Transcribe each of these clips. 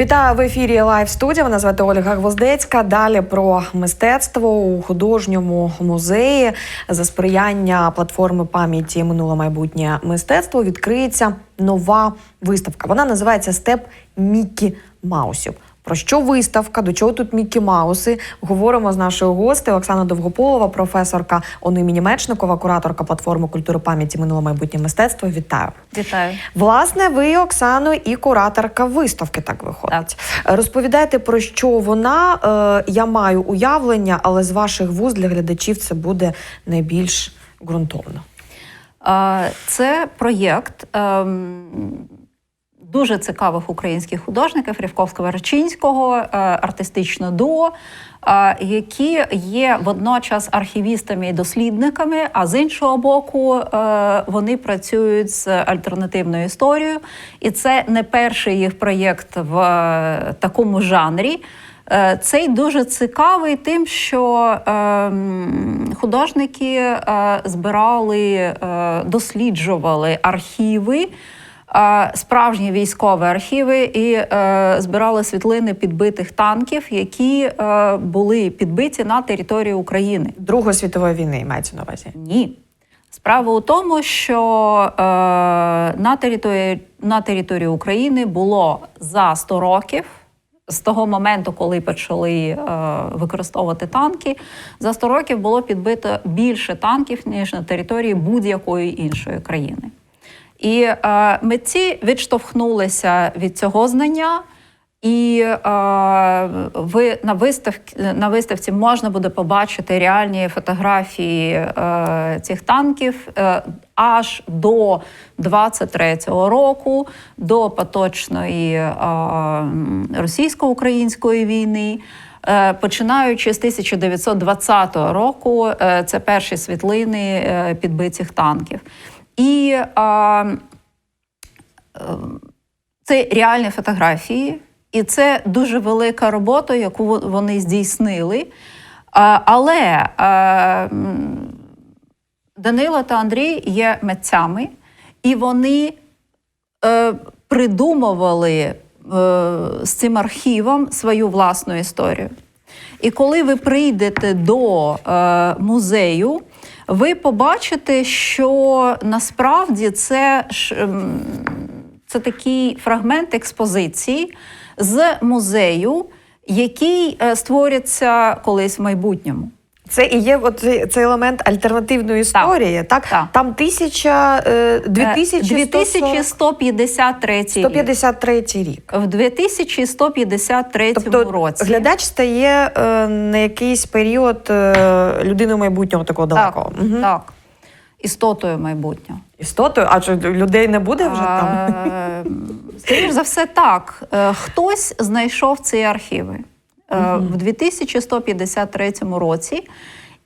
Вітаю в ефірі Лайв студія. Мене звати Ольга Гвоздецька. Далі про мистецтво у художньому музеї за сприяння платформи пам'яті минуле майбутнє мистецтво відкриється нова виставка. Вона називається Степ Мікі Маусів. Про що виставка? До чого тут Мікі Мауси? Говоримо з нашою гостею Оксана Довгополова, професорка імені Мечникова, кураторка платформи культури пам'яті минуле майбутнє мистецтво. Вітаю. Вітаю. Власне, ви, Оксано, і кураторка виставки так виходить. Розповідайте про що вона. Е, я маю уявлення, але з ваших вуз для глядачів це буде найбільш ґрунтовно. Це проєкт ем, дуже цікавих українських художників Рівковського Рачинського, е, артистичне дуо, е, які є водночас архівістами і дослідниками, а з іншого боку, е, вони працюють з альтернативною історією. І це не перший їх проєкт в такому жанрі. Цей дуже цікавий тим, що художники збирали, досліджували архіви, справжні військові архіви, і е, збирали світлини підбитих танків, які е, були підбиті на території України. Другої світової війни мається на увазі. Ні. Справа у тому, що е, на, території, на території України було за 100 років. З того моменту, коли почали е, використовувати танки, за 100 років було підбито більше танків, ніж на території будь-якої іншої країни. І е, митці відштовхнулися від цього знання, і е, ви на виставці, на виставці можна буде побачити реальні фотографії е, цих танків е, аж до 23-го року, до поточної е, російсько-української війни. Е, Починаючи з 1920 року, е, це перші світлини е, підбитих танків. І е, це реальні фотографії, і це дуже велика робота, яку вони здійснили. А, Але е, Данило та Андрій є митцями, і вони е, придумували е, з цим архівом свою власну історію. І коли ви прийдете до е, музею, ви побачите, що насправді це, ем, це такий фрагмент експозиції з музею, який е, створиться колись в майбутньому. Це і є от цей, елемент альтернативної історії. Так, Так. там тисяча е, 2140 2153 рік. 153 рік. В 2153 Тобто році. глядач стає е, на якийсь період е, людиною майбутнього такого далекого. Так, Мгм. так. Істотою майбутнього. Істотою, а що людей не буде вже там? Е, Скоріш за все, так. Е, Хтось знайшов ці архіви е, в 2153 році,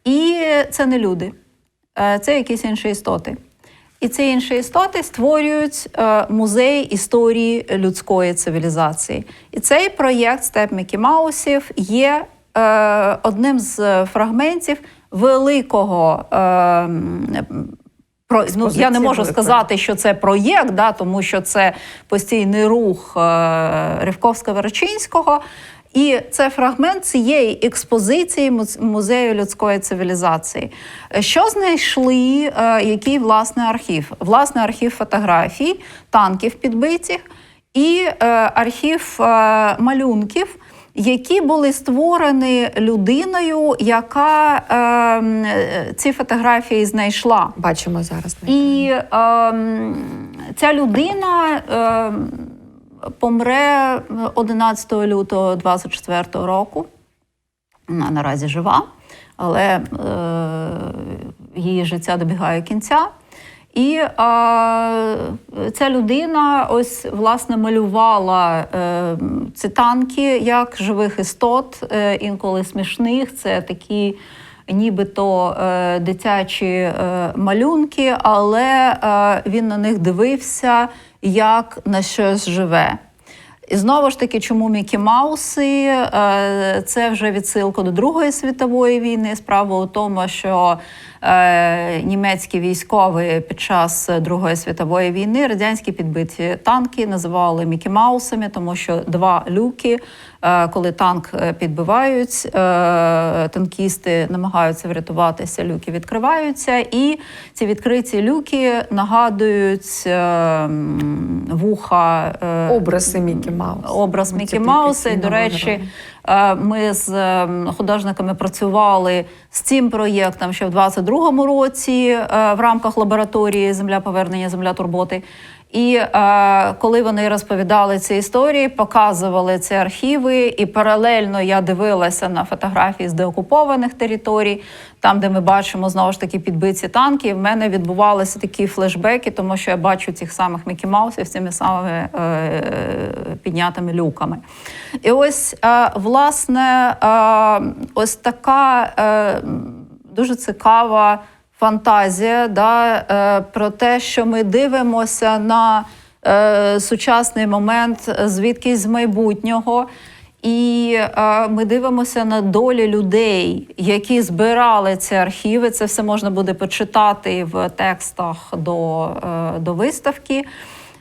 і це не люди, Е, це якісь інші істоти. І ці інші істоти створюють е, музей історії людської цивілізації. І цей проєкт Степ Мікі Маусів є одним з фрагментів великого. Про, ну, я не можу сказати, що це проєкт, да, тому що це постійний рух е, Рівковсько-Верчинського. І це фрагмент цієї експозиції музею людської цивілізації. Що знайшли, е, який власне архів? Власне архів фотографій, танків підбитих і е, архів е, малюнків, які були створені людиною, яка е, ці фотографії знайшла. Бачимо зараз. І ем, ця людина ем, помре 11 лютого 24 року. Вона наразі жива, але е, її життя добігає кінця. І е, ця людина ось власне малювала е, ці танки як живих істот, е, інколи смішних. Це такі нібито е, дитячі е, малюнки, але е, він на них дивився як на щось живе. І знову ж таки, чому Мікі Мауси? Е, Це вже відсилка до Другої світової війни. Справа у тому, що німецькі військові під час Другої світової війни радянські підбиті танки називали Мікі Маусами, тому що два люки, е, коли танк е, підбивають, е, танкісти намагаються врятуватися, люки відкриваються, і ці відкриті люки нагадують е, вуха. е, Образи Мікі Маус. образ Мікі Мауса. І, до речі, е, ми з е, художниками працювали з цим проєктом ще в 22-му році е, в рамках лабораторії Земля повернення, земля турботи. І е, коли вони розповідали ці історії, показували ці архіви, і паралельно я дивилася на фотографії з деокупованих територій, там, де ми бачимо знову ж таки підбиті танки. В мене відбувалися такі флешбеки, тому що я бачу цих самих Мікі Маусів з цими самими е, піднятими люками. І ось, е, власне, е, ось така е, дуже цікава фантазія да, е, про те, що ми дивимося на е, сучасний момент звідкись з майбутнього. І е, ми дивимося на долі людей, які збирали ці архіви. Це все можна буде почитати в текстах до, е, до виставки.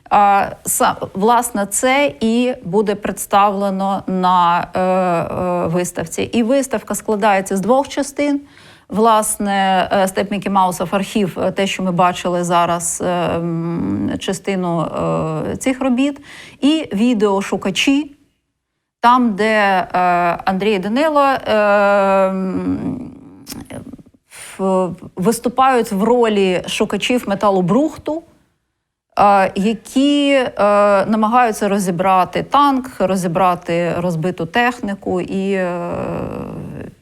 А, са- власне, це і буде представлено на е, е, виставці. І виставка складається з двох частин. Власне, е, Степ Мікі Маусов архів, е, те, що ми бачили зараз, е, частину цих робіт, і відеошукачі, там, де Андрій Данило виступають в ролі шукачів металобрухту, які е, намагаються розібрати танк, розібрати розбиту техніку і,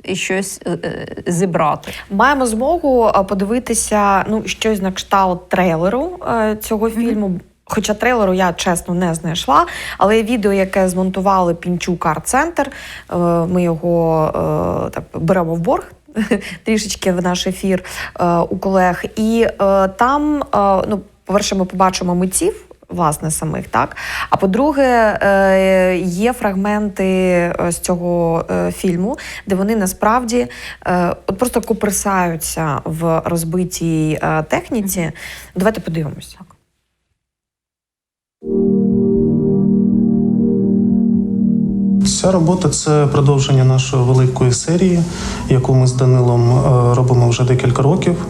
і щось е, е, зібрати. Маємо змогу е, подивитися ну, щось на кшталт трейлеру цього фільму. Хоча трейлеру я чесно не знайшла, але відео, яке змонтували Пінчук Арт-центр, ми його так беремо в борг. Трішечки в наш ефір е, у колег, і е, там, е, ну, по-перше, ми побачимо митців, власне, самих, так. А по-друге, е, є фрагменти е, з цього е, фільму, де вони насправді от просто копирсаються в розбитій техніці. Давайте подивимося. Ця робота це продовження нашої великої серії, яку ми з Данилом робимо вже декілька років.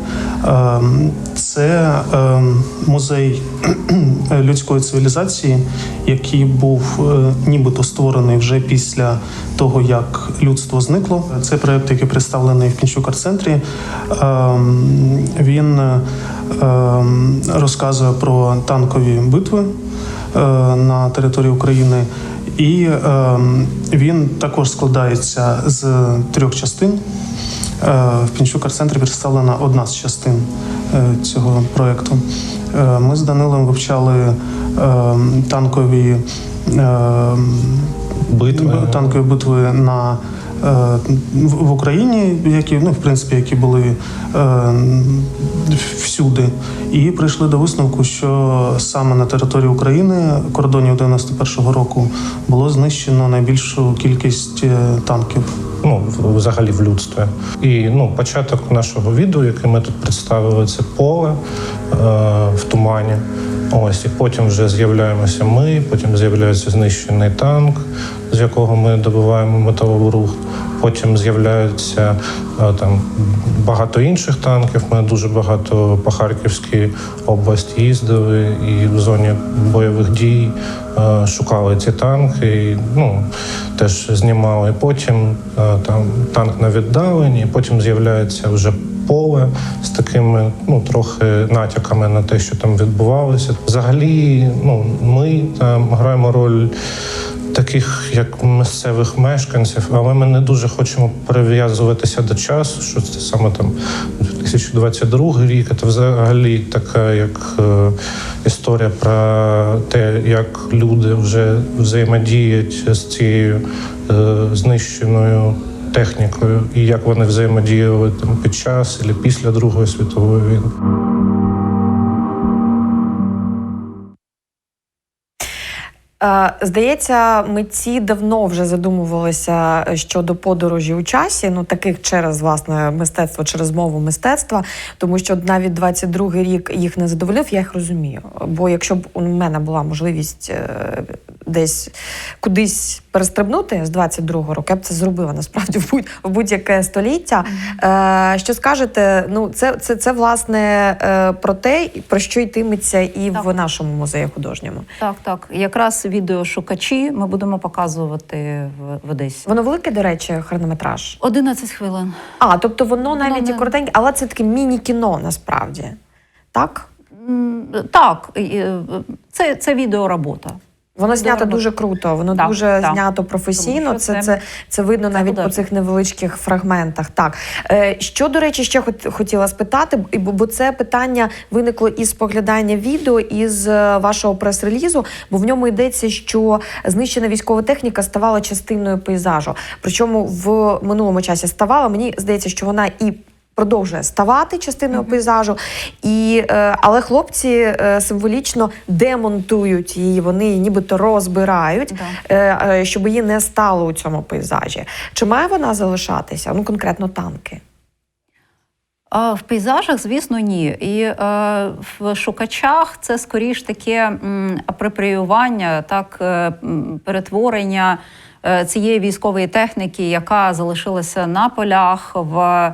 Це е, музей людської цивілізації, який був е, нібито створений вже після того, як людство зникло. Це проект, який представлений в Пінчук арт-центрі. Е, Він е, розказує про танкові битви е, на території України. І е, він також складається з трьох частин. Е, в Пінчук арт-центрі представлена одна з частин е, цього проєкту. Е, ми з Данилом вивчали танкові Битви. танкові битви на в Україні, які ну в принципі які були е, всюди, і прийшли до висновку, що саме на території України кордонів 91-го року було знищено найбільшу кількість танків. Ну, взагалі в людстві. І ну, початок нашого відео, яке ми тут представили, це поле е, в тумані. Ось, і потім вже з'являємося ми, потім з'являється знищений танк, з якого ми добиваємо металобрухт. Потім з'являється е, там багато інших танків. Ми дуже багато по Харківській області їздили і в зоні бойових дій е, шукали ці танки. І, ну, теж знімали. Потім е, там танк на віддаленні, потім з'являється вже поле з такими ну трохи натяками на те, що там відбувалося. Взагалі, ну ми там граємо роль. Таких як місцевих мешканців, але ми не дуже хочемо прив'язуватися до часу, що це саме там 2022 рік. Це взагалі така як е, історія про те, як люди вже взаємодіють з цією е, знищеною технікою, і як вони взаємодіяли там під час і після Другої світової війни. Здається, митці давно вже задумувалися щодо подорожі у часі, ну таких через власне мистецтво, через мову мистецтва, тому що навіть 22-й рік їх не задоволив, я їх розумію. Бо якщо б у мене була можливість е, десь кудись перестрибнути з 22-го року, я б це зробила насправді в будь- в будь-яке століття. Е, Що скажете? Ну, це, це, це власне е, про те, про що йтиметься і в нашому музеї художньому. Так, так. Якраз відеошукачі ми будемо показувати в, в Одесі. Воно велике, до речі, хронометраж. 11 хвилин. А, тобто воно навіть і не- коротеньке, але це таке міні-кіно насправді. Так? Так, е, це, це відеоробота. Воно знято дуже круто, воно Так, дуже так. знято професійно. Це, це, це- це, видно навіть по цих невеличких фрагментах. Так е, що до речі, ще хотіла спитати, бо це питання виникло із споглядання відео із е, вашого прес-релізу, бо в ньому йдеться, що знищена військова техніка ставала частиною пейзажу. Причому в минулому часі ставала. Мені здається, що вона і. Продовжує ставати частиною пейзажу, і, е, але хлопці е, символічно демонтують її, вони її нібито розбирають, Да. е, щоб її не стало у цьому пейзажі. Чи має вона залишатися? Ну, конкретно танки. В пейзажах, звісно, ні. І е, в шукачах це скоріш таке апропріювання, так, перетворення цієї військової техніки, яка залишилася на полях, в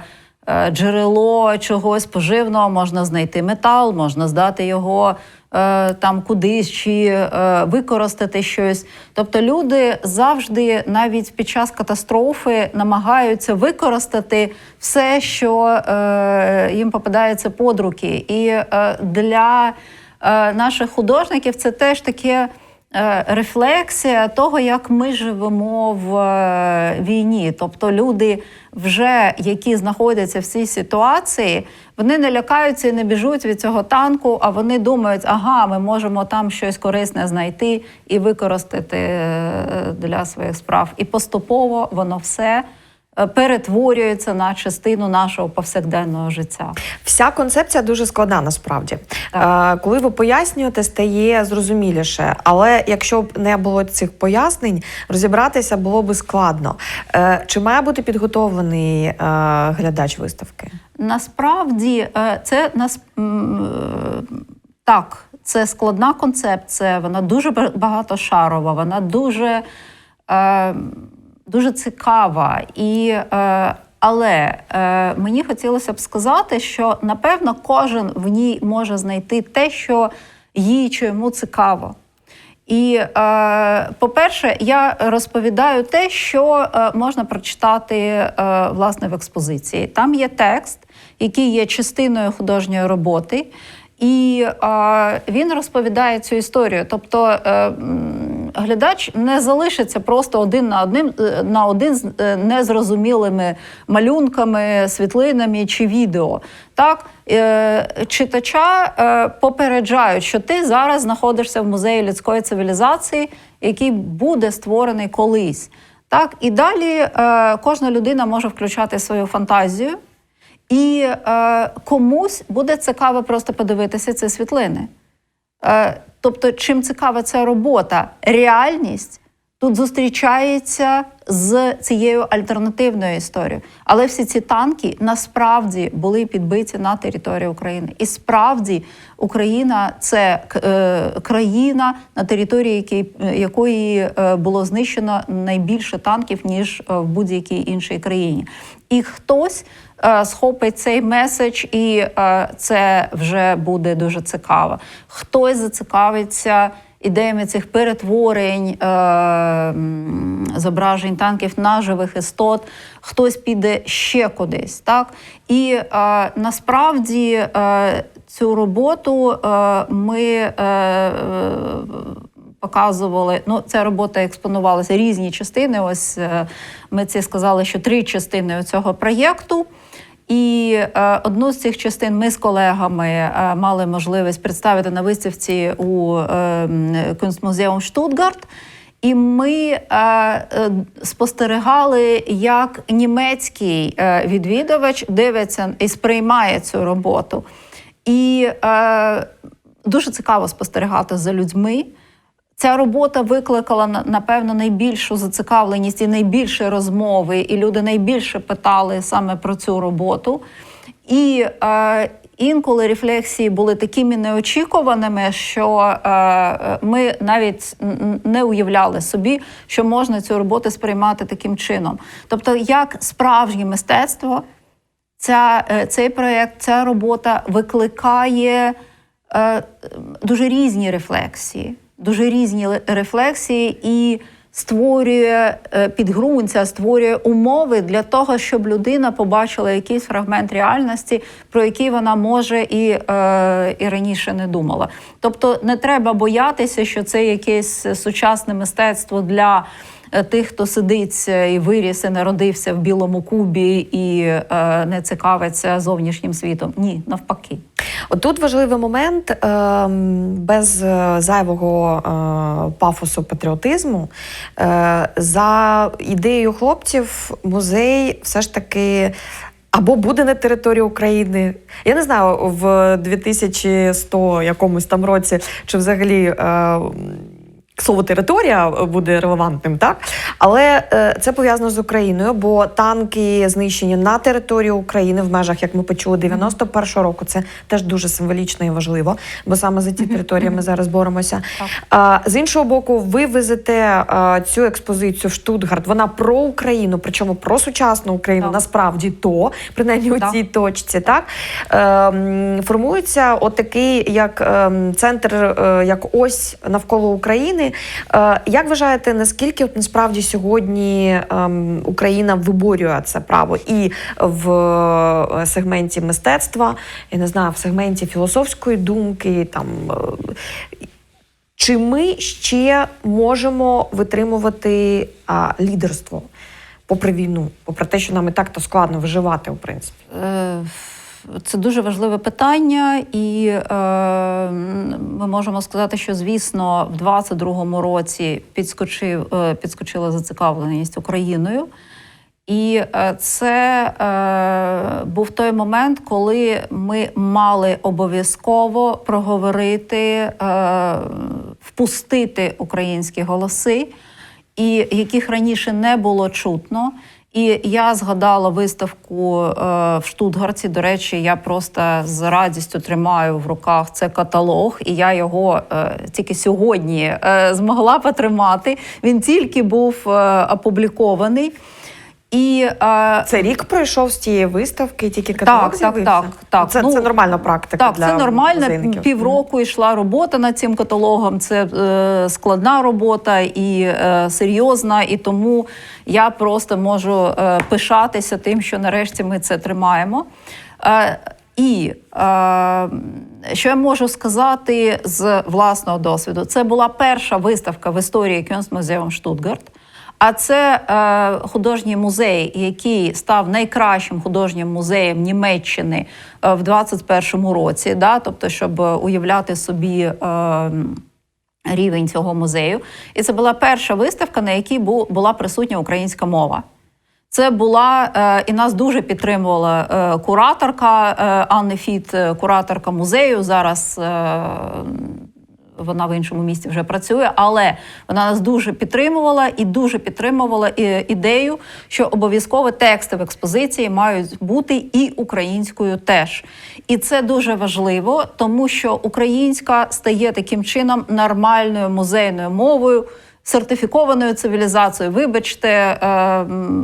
джерело чогось поживного, можна знайти метал, можна здати його. е, Там кудись чи е, використати щось. Тобто люди завжди, навіть під час катастрофи, намагаються використати все, що е, їм попадається під руки. І е, для е, наших художників це теж таке. Е, Рефлексія того, як ми живемо в е, війні. Тобто люди, вже які знаходяться в цій ситуації, вони не лякаються і не біжуть від цього танку, а вони думають, ага, ми можемо там щось корисне знайти і використати е, для своїх справ. І поступово воно все перетворюється на частину нашого повсякденного життя. Вся концепція дуже складна насправді. Е, коли ви пояснюєте, стає зрозуміліше. Але якщо б не було цих пояснень, розібратися було би складно. Е, чи має бути підготовлений е, глядач виставки? Насправді е, це нас е, так, це складна концепція, вона дуже багатошарова, вона дуже, е, дуже цікава. І, е, але е, мені хотілося б сказати, що напевно кожен в ній може знайти те, що їй чи йому цікаво. І, е, по-перше, я розповідаю те, що е, можна прочитати е, власне в експозиції. Там є текст, який є частиною художньої роботи, і е, він розповідає цю історію. Тобто е, глядач не залишиться просто один на одним е, на один з е, незрозумілими малюнками, світлинами чи відео. Так, е, читача попереджають, що ти зараз знаходишся в музеї людської цивілізації, який буде створений колись. Так, і далі кожна людина може включати свою фантазію, і комусь буде цікаво просто подивитися ці світлини. Е, тобто, чим цікава ця робота, реальність тут зустрічається з цією альтернативною історією. Але всі ці танки насправді були підбиті на території України. І справді Україна це е, країна, на території якої, е, було знищено найбільше танків, ніж в будь-якій іншій країні. І хтось схопить цей меседж, і е, це вже буде дуже цікаво. Хтось зацікавиться ідеями цих перетворень, е, зображень танків на живих істот, хтось піде ще кудись. Так? І е, насправді е, цю роботу е, ми. Е, е, Показували, ну ця робота експонувалася різні частини. Ось е, ми це сказали, що три частини цього проєкту. І е, одну з цих частин ми з колегами е, мали можливість представити на виставці у е, м, Штутгарт. І ми е, спостерігали, як німецький відвідувач дивиться і сприймає цю роботу. І дуже цікаво спостерігати за людьми. Ця робота викликала напевно найбільшу зацікавленість і найбільше розмови, і люди найбільше питали саме про цю роботу. І е, інколи рефлексії були такими неочікуваними, що е, ми навіть не уявляли собі, що можна цю роботу сприймати таким чином. Тобто, як справжнє мистецтво, ця, е, цей проєкт, ця робота викликає е, дуже різні рефлексії, дуже різні рефлексії і створює е, підґрунтя, створює умови для того, щоб людина побачила якийсь фрагмент реальності, про який вона може і, е, і раніше не думала. Тобто не треба боятися, що це якесь сучасне мистецтво для. е, Тих, хто сидить і виріс, і народився в білому кубі і е, не цікавиться зовнішнім світом. Ні, навпаки. Тут важливий момент ем, без е, зайвого е, пафосу патріотизму. Е, За ідеєю хлопців, музей все ж таки. Або буде на території України. Я не знаю, в 2100 якомусь там році, чи взагалі е, слово територія буде релевантним, так? Але е, це пов'язано з Україною, бо танки знищені на території України в межах, як ми почули, 91-го року. Це теж дуже символічно і важливо, бо саме за ті території ми зараз боремося. А, з іншого боку, ви везете а, цю експозицію в Штутгарт. Вона про Україну, причому про сучасну Україну. Так. Насправді то, принаймні у цій точці, так ем, формується отакий як ем, центр, е, як ось навколо України. Е, як вважаєте, наскільки от насправді сьогодні ем, Україна виборює це право і в е, сегменті мистецтва, я не знаю, в сегменті філософської думки, там е, чи ми ще можемо витримувати лідерство попри війну, попри те, що нам і так то складно виживати, в принципі. Це дуже важливе питання, і е, ми можемо сказати, що звісно, в 22-му році підскочив, е, підскочила зацікавленість Україною. І е, це е, був той момент, коли ми мали обов'язково проговорити, е, впустити українські голоси, і яких раніше не було чутно. І я згадала виставку е, в Штутгарті. До речі, я просто з радістю тримаю в руках це каталог, і я його е, тільки сьогодні е, змогла потримати. Він тільки був е, опублікований. І е, Це рік пройшов з тієї виставки, тільки каталог так, так, з'явився? так, так. Це, Ну, це нормальна практика так, для це нормально. музейників. Півроку йшла робота над цим каталогом. Це е, складна робота і е, серйозна. І тому я просто можу е, пишатися тим, що нарешті ми це тримаємо. Е, і е, що я можу сказати з власного досвіду? Це була перша виставка в історії Кюнстмузеум Штутгарт. А це е, художній музей, який став найкращим художнім музеєм Німеччини е, в 21-му році. Да? Тобто, щоб е, уявляти собі. Е, Рівень цього музею, і це була перша виставка, на якій бу- була присутня українська мова. Це була е, і нас дуже підтримувала кураторка Анни Фіт, кураторка музею. Зараз вона в іншому місті вже працює, але вона нас дуже підтримувала і дуже підтримувала ідею, що обов'язково тексти в експозиції мають бути і українською теж. І це дуже важливо, тому що українська стає таким чином нормальною музейною мовою. Сертифікованою цивілізацією, вибачте, е,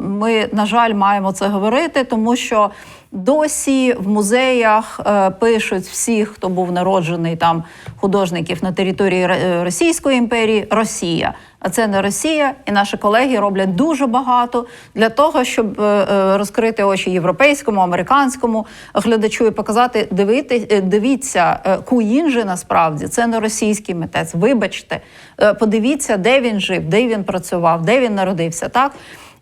ми, на жаль, маємо це говорити, тому що досі в музеях е, пишуть всіх, хто був народжений там художників на території Р- Російської імперії, Росія. А це не Росія, і наші колеги роблять дуже багато для того, щоб е, е, розкрити очі європейському, американському глядачу і показати, дивити, е, дивіться, Куїнджи насправді це не російський митець. Вибачте, подивіться, де він жив, де він працював, де він народився. Так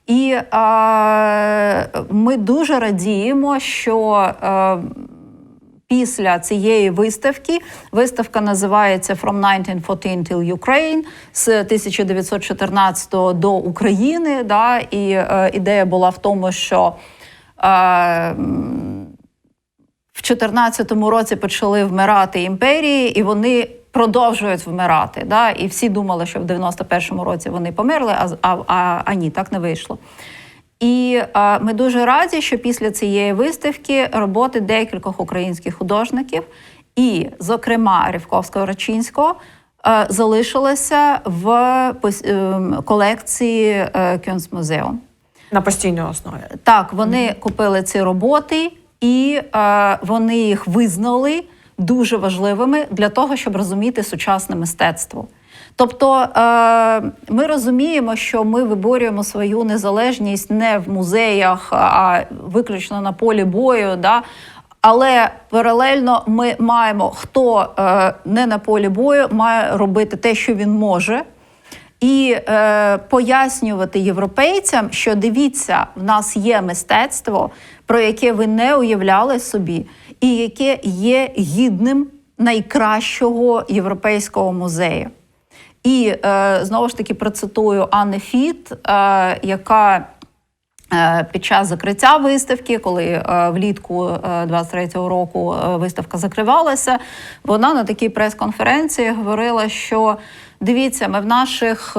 і е, ми дуже радіємо, що. Е, Після цієї виставки виставка називається From 1914 till Ukraine з 1914 до України. Да, і е, ідея була в тому, що е, в 14 році почали вмирати імперії, і вони продовжують вмирати. Да? І всі думали, що в 91-му році вони померли, а, а, а, а ні, так не вийшло. І е, ми дуже раді, що після цієї виставки роботи декількох українських художників, і, зокрема, Рівковського Рачинського, е, залишилися в ем, колекції е, Кюнстмузеум. На постійній основі. Так, вони купили ці роботи і е, вони їх визнали дуже важливими для того, щоб розуміти сучасне мистецтво. Тобто е, ми розуміємо, що ми виборюємо свою незалежність не в музеях, а виключно на полі бою. Да? Але паралельно ми маємо, хто е, не на полі бою, має робити те, що він може і е, пояснювати європейцям, що дивіться, в нас є мистецтво, про яке ви не уявляли собі, і яке є гідним найкращого європейського музею. І е, знову ж таки процитую Анни Фіт, е, яка е, під час закриття виставки, коли влітку е, 23-го року виставка закривалася, вона на такій прес-конференції говорила, що дивіться, ми в наших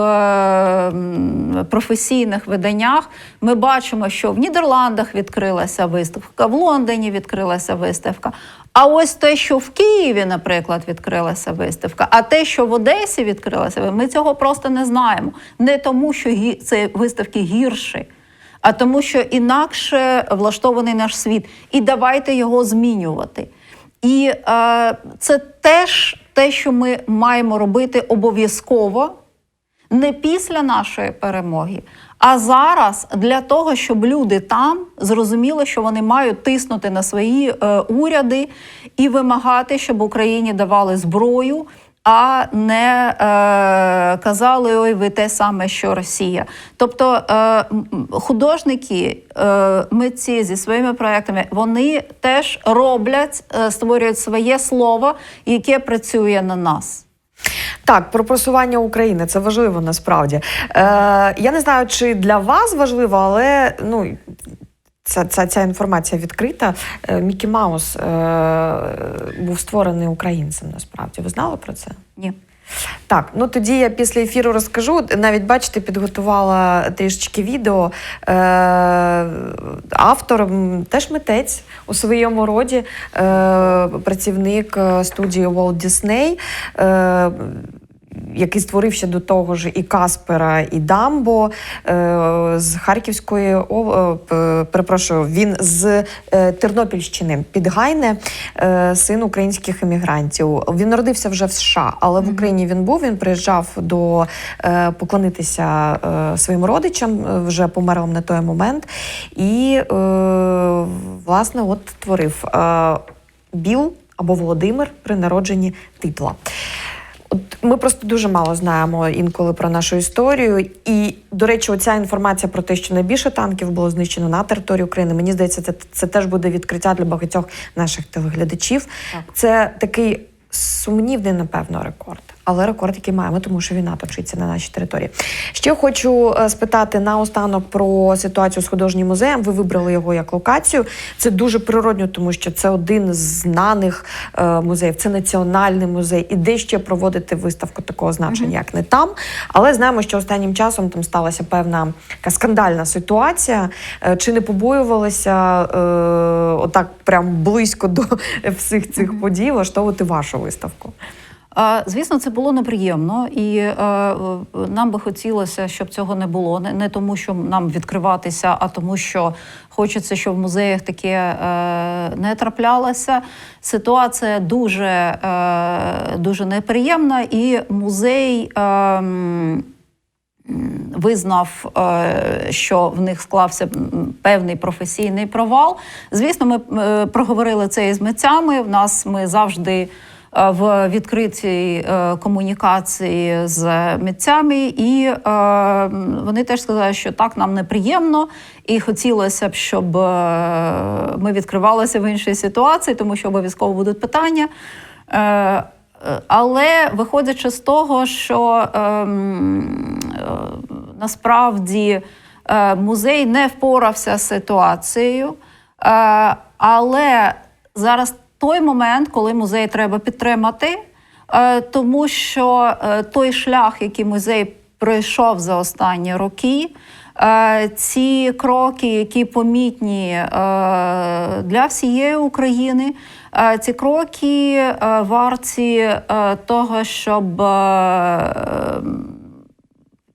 професійних виданнях ми бачимо, що в Нідерландах відкрилася виставка, в Лондоні відкрилася виставка. А ось те, що в Києві, наприклад, відкрилася виставка, а те, що в Одесі відкрилася, ми цього просто не знаємо. Не тому, що гі- це виставки гірші, а тому, що інакше влаштований наш світ. І давайте його змінювати. І е, це теж те, що ми маємо робити обов'язково не після нашої перемоги, а зараз для того, щоб люди там зрозуміли, що вони мають тиснути на свої е, уряди і вимагати, щоб Україні давали зброю. А не е, казали ой, ви те саме, що Росія. Тобто е, художники, е, митці зі своїми проектами, вони теж роблять, е, створюють своє слово, яке працює на нас. Так, про просування України це важливо насправді. Е, я не знаю, чи для вас важливо, але ну. Ця, ця, ця інформація відкрита. Е, Мікі Маус е, був створений українцем. Насправді ви знали про це? Ні. Так, ну тоді я після ефіру розкажу. Навіть бачите, підготувала трішечки відео. Е, автор теж митець у своєму роді, е, працівник е, студії Walt Disney. Е, який створив ще до того ж і Каспера, і Дамбо е, з Харківської е, перепрошую, він з е, Тернопільщини Підгайне, син українських емігрантів. Він народився вже в США, але в Україні він був. Він приїжджав до поклонитися своїм родичам, вже померлим на той момент. І власне, от творив Біл або Володимир при народженні титла. От ми просто дуже мало знаємо інколи про нашу історію. І, до речі, оця інформація про те, що найбільше танків було знищено на території України. Мені здається, це, це теж буде відкриття для багатьох наших телеглядачів. Так. Це такий сумнівний, напевно, рекорд. Але рекорд, який маємо, тому що війна точиться на нашій території. Ще хочу е, спитати наостанок про ситуацію з художнім музеєм. Ви вибрали його як локацію. Це дуже природньо, тому що це один з знаних е, музеїв, це національний музей. І де ще проводити виставку такого значення, як не там. Але знаємо, що останнім часом там сталася певна така скандальна ситуація. Е, Чи не побоювалися е, отак прям близько до всіх цих подій влаштовувати вашу виставку? Звісно, це було неприємно, і е, е, нам би хотілося, щоб цього не було. Не, тому, що нам відкриватися, а тому, що хочеться, щоб в музеях таке е, не траплялося. Ситуація дуже, дуже неприємна, і музей. Визнав, що в них склався певний професійний провал. Звісно, ми проговорили це із митцями. В нас ми завжди в відкритій е, комунікації з митцями, і е, вони теж сказали, що так нам неприємно, і хотілося б, щоб е, ми відкривалися в іншій ситуації, тому що обов'язково будуть питання. Е, е, Але виходячи з того, що ем, е, насправді е, музей не впорався з ситуацією, е, але зараз той момент, коли музей треба підтримати. е, тому що е, той шлях, який музей пройшов за останні роки, е, ці кроки, які помітні для всієї України, ці кроки варті того, щоб.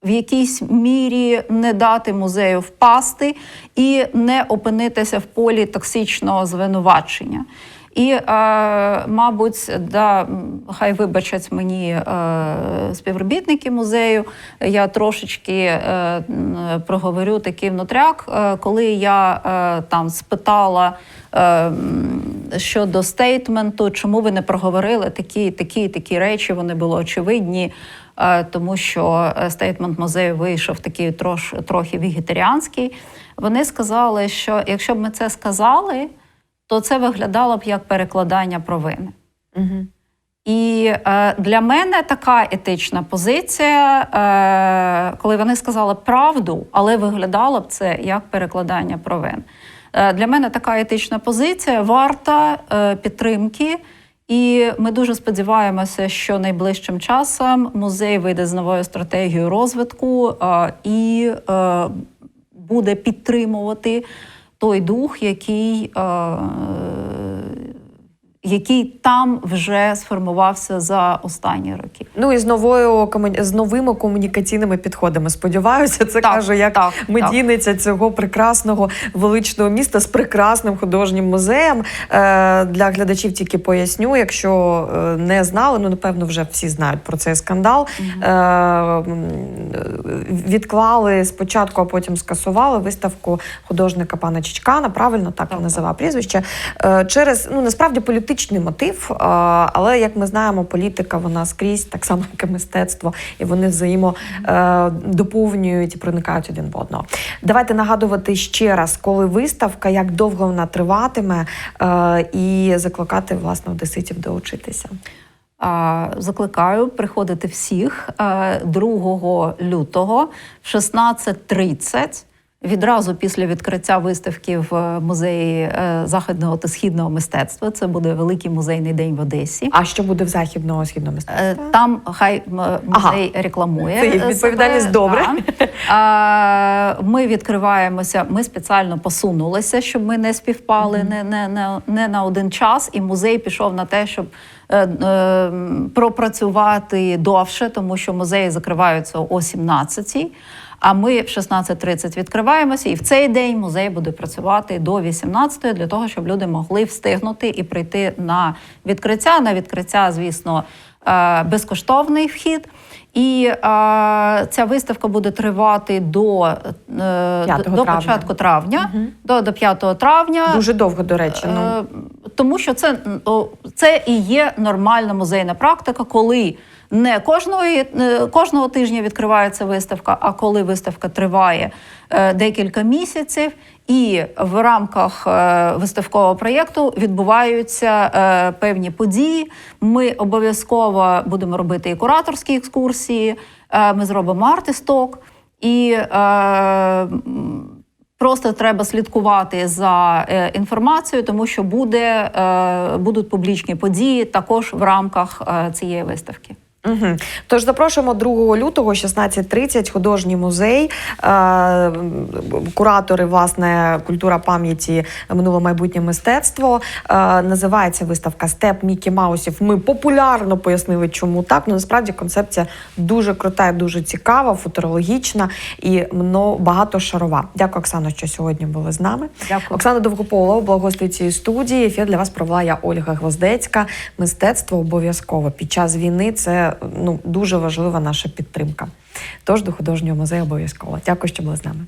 в якійсь мірі не дати музею впасти і не опинитися в полі токсичного звинувачення. І, е, мабуть, да, хай вибачать мені е, співробітники музею. Я трошечки е, проговорю такий внутряк, коли я там спитала. Щодо стейтменту, чому ви не проговорили такі, такі, такі речі, вони були очевидні, тому що стейтмент музею вийшов такий трош, трохи вегетаріанський. Вони сказали, що якщо б ми це сказали, то це виглядало б як перекладання провини. Угу. І е, для мене така етична позиція, е, коли вони сказали правду, але виглядало б це як перекладання провин. Е, для мене така етична позиція варта е, підтримки. І ми дуже сподіваємося, що найближчим часом музей вийде з новою стратегією розвитку е, і е, буде підтримувати той дух, який, е, який там вже сформувався за останні роки. Ну і з новою з новими комунікаційними підходами. Сподіваюся, це Так, кажу як так, медійниця цього прекрасного величного міста з прекрасним художнім музеєм. Е, для глядачів тільки поясню, якщо е, не знали, ну напевно вже всі знають про цей скандал. Е, відклали спочатку, а потім скасували виставку художника пана Чичкана. Правильно так Так, він називав прізвище. Е, через ну насправді політичний мотив. е, але як ми знаємо, політика вона скрізь так само, як і мистецтво, і вони взаємо е, і проникають один в одного. Давайте нагадувати ще раз, коли виставка, як довго вона триватиме, е, і закликати власне одеситів доучитися. А, Закликаю приходити всіх е, 2 лютого в 16.30. Відразу після відкриття виставки в музеї е, західного та східного мистецтва. Це буде великий музейний день в Одесі. А що буде в західного східного Е, мистецтва? Там хай музей рекламує. Це їх себе, відповідальність, добре. да. Ми відкриваємося. Ми спеціально посунулися, щоб ми не співпали не, не, не, не на один час. І музей пішов на те, щоб е, е, пропрацювати довше, тому що музеї закриваються о 17-й. А ми в 16.30 відкриваємося, і в цей день музей буде працювати до 18-ї для того, щоб люди могли встигнути і прийти на відкриття. На відкриття, звісно, е, безкоштовний вхід. І е, ця виставка буде тривати до, е, до, до травня. початку травня, до, до 5 травня. Дуже довго, до речі. Ну Е, Тому що це, це і є нормальна музейна практика, коли не кожного, кожного тижня відкривається виставка, а коли виставка триває е, декілька місяців, і в рамках е, виставкового проєкту відбуваються е, певні події. Ми обов'язково будемо робити і кураторські екскурсії, е, ми зробимо артисток. І Просто треба слідкувати за інформацією, тому що буде, будуть публічні події також в рамках цієї виставки. Угу. Тож запрошуємо 2 лютого, 16.30, художній музей, е, куратори, власне, культура пам'яті, минуле майбутнє мистецтво. Е, називається виставка Степ Мікі Маусів. Ми популярно пояснили, чому так. Ну насправді концепція дуже крута, і дуже цікава, футурологічна і мно багатошарова. Дякую, Оксано, що сьогодні були з нами. Дякую. Оксана Довгополова була гостею цієї студії. Ефір для вас провела я Ольга Гвоздецька. Мистецтво обов'язково під час війни це ну дуже важлива наша підтримка. Тож до художнього музею обов'язково. Дякую, що були з нами.